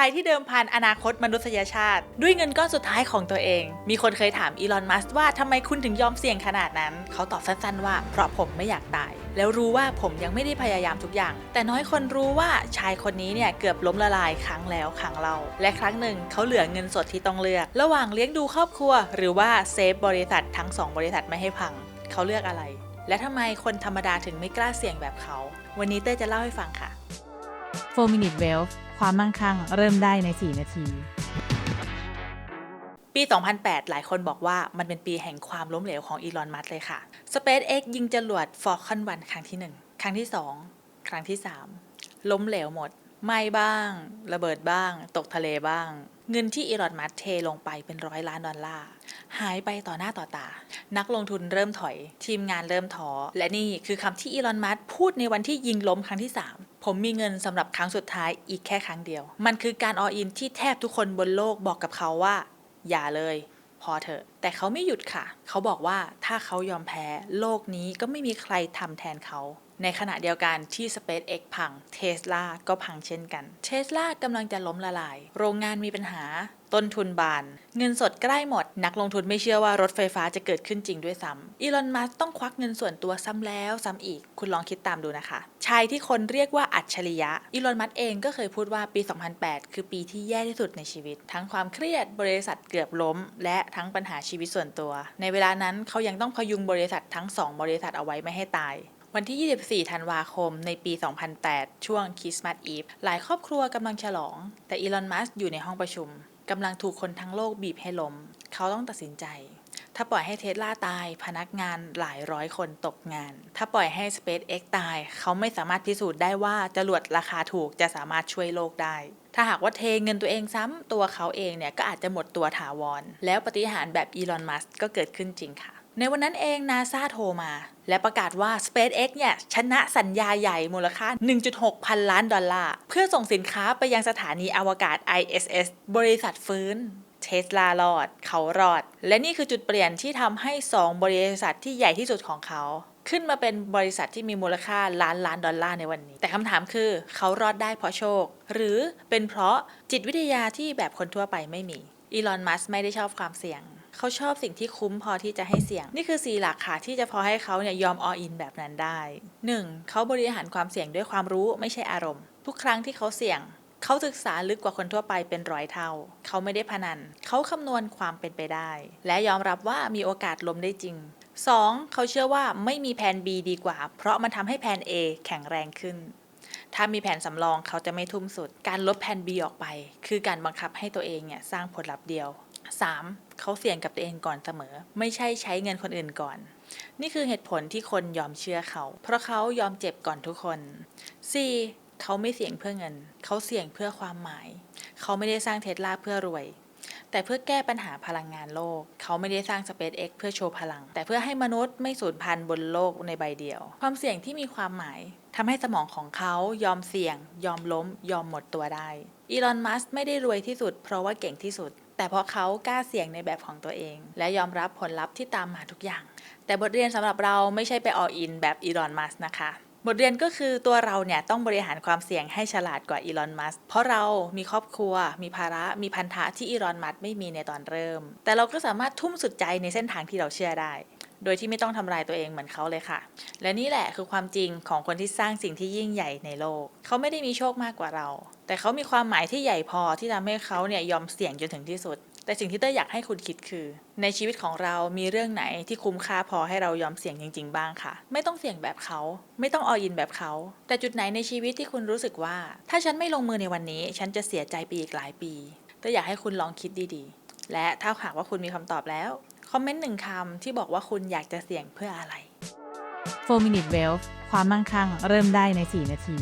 ายที่เดิมพันอนาคตมนุษยชาติ ด้วยเงินก้อนสุดท้ายของตัวเอง มีคนเคยถามอีลอน มัสก์ว่าทำไมคุณถึงยอมเสี่ยงขนาดนั้น เขาตอบสั้นๆว่า เพราะผมไม่อยากตาย แล้วรู้ว่าผมยังไม่ได้พยายามทุกอย่าง แต่น้อยคนรู้ว่าชายคนนี้เนี่ยเกือบล้มละลายครั้งแล้วครั้งเล่า และครั้งหนึ่งเขาเหลือเงินสดที่ต้องเลือก ระหว่างเลี้ยงดูครอบครัว หรือว่าเซฟบริษัททั้งสองบริษัทไม่ให้พัง เขาเลือกอะไร และทำไมคนธรรมดาถึงไม่กล้าเสี่ยงแบบเขา วันนี้เต้จะเล่าให้ฟังค่ะ 4 Minute Wealth ความมั่งคั่งเริ่มได้ใน 4 นาที ปี 2008 หลายคนบอกว่ามันเป็นปีแห่งความล้มเหลวของอีลอน มัสเลยค่ะ SpaceX ยิงจรวด Falcon 1ครั้งที่ 1 ครั้งที่ 2 ครั้งที่ 3 ล้มเหลวหมดไหม้บ้าง ระเบิดบ้าง ตกทะเลบ้าง เงินที่อีลอน มัสเทลงไปเป็นร้อยล้านดอลลาร์ หายไปต่อหน้าต่อตา นักลงทุนเริ่มถอย ทีมงานเริ่มท้อ และนี่คือคำที่อีลอน มัสพูดในวันที่ยิงล้มครั้งที่ 3 ผมมีเงินสำหรับครั้งสุดท้ายอีกแค่ครั้งเดียว มันคือการออินที่แทบทุกคนบนโลกบอกกับเขาว่า อย่าเลย พอเถอะ แต่เขาไม่หยุดค่ะ เขาบอกว่าถ้าเขายอมแพ้ โลกนี้ก็ไม่มีใครทำแทนเขา ในขณะเดียวกันที่ SpaceX พังเทสลาก็พังเช่นกันเทสลากำลังจะล้มละลาย โรงงานมีปัญหา ต้นทุนบาน เงินสดใกล้หมด นักลงทุนไม่เชื่อว่ารถไฟฟ้าจะเกิดขึ้นจริงด้วยซ้ำอีลอนมัสต้องควักเงินส่วนตัวซ้ำแล้วซ้ำอีก คุณลองคิดตามดูนะคะ ชายที่คนเรียกว่าอัจฉริยะอีลอนมัสเองก็เคยพูดว่าปี 2008 คือปีที่แย่ที่สุดในชีวิต ทั้งความเครียดบริษัทเกือบล้ม และทั้งปัญหาชีวิตส่วนตัว ในเวลานั้นเขายังต้องพยุงบริษัททั้งสองบริษัทเอาไว้ไม่ให้ตาย วันที่ 24 ธันวาคม ในปี 2008 ช่วงคริสต์มาสอีฟ หลายครอบครัวกำลังฉลอง แต่อีลอน มัสก์อยู่ในห้องประชุม กำลังถูกคนทั้งโลกบีบให้ล้มเขาต้องตัดสินใจ ถ้าปล่อยให้เทสลาตาย พนักงานหลายร้อยคนตกงาน ถ้าปล่อยให้ SpaceX ตาย เขาไม่สามารถพิสูจน์ได้ว่าจรวดราคาถูกจะสามารถช่วยโลกได้ถ้าหากว่าเทเงินตัวเองซ้ำตัวเขาเองเนี่ยก็อาจจะหมดตัวถาวร แล้วปฏิหารแบบอีลอน มัสก์ก็เกิดขึ้นจริงค่ะ ในวันนั้นเองนาซาโทรมา และประกาศว่า SpaceX เนี่ย ชนะสัญญาใหญ่มูลค่า 1.6 พันล้านดอลลาร์ เพื่อส่งสินค้าไปยังสถานีอวกาศ ISS บริษัทฟื้นเทสลารอด เขารอด และนี่คือจุดเปลี่ยนที่ทำให้ 2 บริษัทที่ใหญ่ที่สุดของเขา ขึ้นมาเป็นบริษัทที่มีมูลค่าล้านล้านดอลลาร์ในวันนี้ แต่คำถามคือเขารอดได้เพราะโชค หรือเป็นเพราะจิตวิทยาที่แบบคนทั่วไปไม่มีอีลอนมัสไม่ได้ชอบความเสี่ยง เขาชอบสิ่งที่คุ้มพอที่จะให้เสี่ยง นี่คือสีหลักค่ะที่จะพอให้เขาเนี่ยยอมออินแบบนั้นได้ 1. เขาบริหารความเสี่ยงด้วยความรู้ไม่ใช่อารมณ์ ทุกครั้งที่เขาเสี่ยงเขาศึกษาลึกกว่าคนทั่วไปเป็นร้อยเท่า เขาไม่ได้พนัน เขาคำนวณความเป็นไปได้ และยอมรับว่ามีโอกาสล้มได้จริง 2. เขาเชื่อว่าไม่มีแผน B ดีกว่า เพราะมันทำให้แผน A แข็งแรงขึ้น ถ้ามีแผนสำรองเขาจะไม่ทุ่มสุด การลบแผน B ออกไป คือการบังคับให้ตัวเองเนี่ยสร้างผลลัพธ์เดียว 3. เขาเสี่ยงกับตัวเองก่อนเสมอ ไม่ใช่ใช้เงินคนอื่นก่อน นี่คือเหตุผลที่คนยอมเชื่อเขา เพราะเขายอมเจ็บก่อนทุกคน 4. เขาไม่เสี่ยงเพื่อเงิน เขาเสี่ยงเพื่อความหมาย เขาไม่ได้สร้างเทสลาเพื่อรวยแต่เพื่อแก้ปัญหาพลังงานโลก เขาไม่ได้สร้าง SpaceX เพื่อโชว์พลัง แต่เพื่อให้มนุษย์ไม่สูญพันธุ์บนโลกในใบเดียว ความเสี่ยงที่มีความหมายทำให้สมองของเขายอมเสี่ยง ยอมล้ม ยอมหมดตัวได้ อีลอน มัสก์ไม่ได้รวยที่สุด เพราะว่าเก่งที่สุด แต่เพราะเขากล้าเสี่ยงในแบบของตัวเอง และยอมรับผลลัพธ์ที่ตามมาทุกอย่าง แต่บทเรียนสำหรับเราไม่ใช่ไปอออินแบบอีลอนมัสก์นะคะบทเรียนก็คือตัวเราเนี่ยต้องบริหารความเสี่ยงให้ฉลาดกว่าอีลอนมัสก์เพราะเรามีครอบครัว มีภาระ มีพันธะที่อีลอนมัสก์ไม่มีในตอนเริ่ม แต่เราก็สามารถทุ่มสุดใจในเส้นทางที่เราเชื่อได้ โดยที่ไม่ต้องทำลายตัวเองเหมือนเขาเลยค่ะ และนี่แหละคือความจริงของคนที่สร้างสิ่งที่ยิ่งใหญ่ในโลก เขาไม่ได้มีโชคมากกว่าเรา แต่เขามีความหมายที่ใหญ่พอที่ทำให้เขาเนี่ยยอมเสี่ยงจนถึงที่สุด แต่สิ่งที่เต้ยอยากให้คุณคิดคือ ในชีวิตของเรามีเรื่องไหนที่คุ้มค่าพอให้เรายอมเสี่ยงจริง ๆ บ้างค่ะ ไม่ต้องเสี่ยงแบบเขา ไม่ต้องออินแบบเขา แต่จุดไหนในชีวิตที่คุณรู้สึกว่า ถ้าฉันไม่ลงมือในวันนี้ ฉันจะเสียใจไปอีกหลายปีเต้ยอยากให้คุณลองคิดดีๆ และถ้าหากว่าคุณมีคำตอบแล้ว คอมเมนต์หนึ่งคำที่บอกว่าคุณอยากจะเสี่ยงเพื่ออะไร 4 Minute Wealth ความมั่งคั่งเริ่มได้ใน 4 นาที